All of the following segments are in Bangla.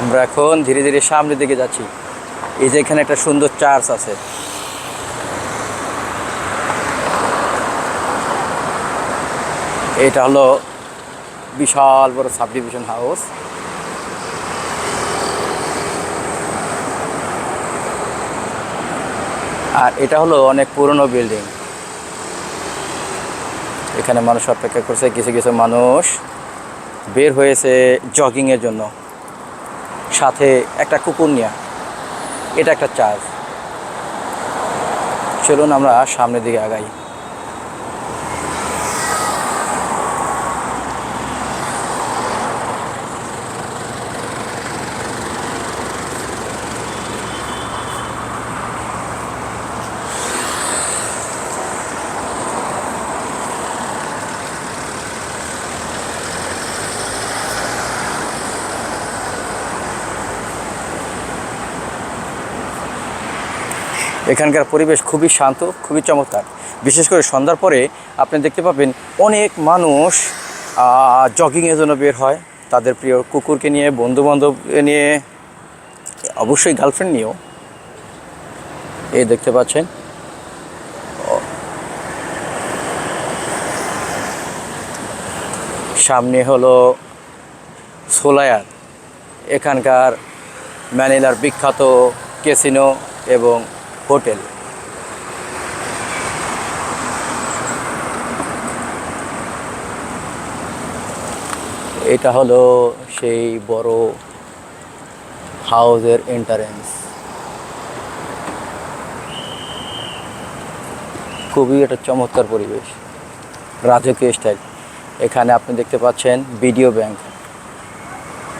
আমরা এখন ধীরে ধীরে সামনের দিকে যাচ্ছি। এই যে এখানে একটা সুন্দর চার্চ আছে। এটা হলো বিশাল বড় সাব ডিভিশন হাউস। আর এটা হলো অনেক পুরনো বিল্ডিং। এখানে মানুষ অপেক্ষা করছে, কিছু কিছু মানুষ বের হয়েছে জগিংয়ের জন্য। সাথে একটা কুকুর নেওয়া এটা একটা চার্জ। চলুন আমরা সামনের দিকে আগাই। এখানকার পরিবেশ খুবই শান্ত, খুবই চমৎকার। বিশেষ করে সন্ধ্যার পরে আপনি দেখতে পাবেন অনেক মানুষ জগিংয়ের জন্য বের হয়। তাদের প্রিয় কুকুরকে নিয়ে বন্ধু বান্ধব নিয়ে, অবশ্যই গার্লফ্রেন্ড নিয়েও। এই দেখতে পাচ্ছেন। সামনে হলো সোলায়ার, এখানকার ম্যানিলার বিখ্যাত ক্যাসিনো এবং হোটেল। এটা হলো সেই বড় হাউসের এন্টারেন্স খুবই একটা চমৎকার পরিবেশ, রাজকীয় স্টাইল এখানে আপনি দেখতে পাচ্ছেন BDO bank,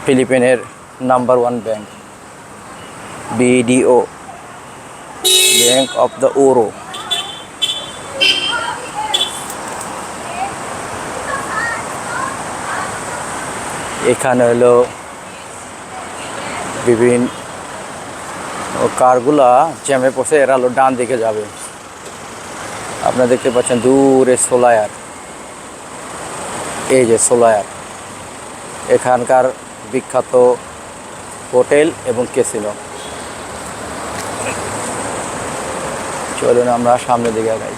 ফিলিপিনের number one bank BDO. Bank of the Oro এখানে হলো বিভিন্ন কারগুলা জ্যামে পড়ছে, এরা হলো ডান দিকে যাবে। আপনারা দেখতে পাচ্ছেন দূরে সোলায়ার। এই যে সোলায়ার। এখানকার বিখ্যাত হোটেল এবং ক্যাসিনো। চলুন আমরা সামনের দিকে আগাই।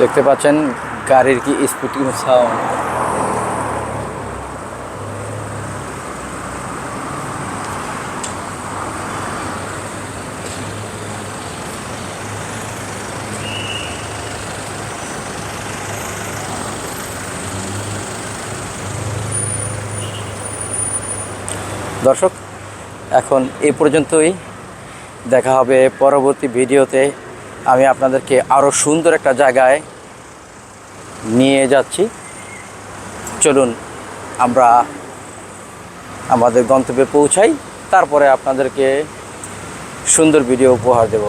দেখতে পাচ্ছেন গাড়ির কি স্পুটিং সাউন্ড দর্শক এখন এই পর্যন্তই। দেখা হবে পরবর্তী ভিডিওতে। আমি আপনাদেরকে আরও সুন্দর একটা জায়গায় নিয়ে যাচ্ছি। চলুন আমরা আমাদের গন্তব্যে পৌঁছাই, তারপরে আপনাদেরকে সুন্দর ভিডিও উপহার দেব।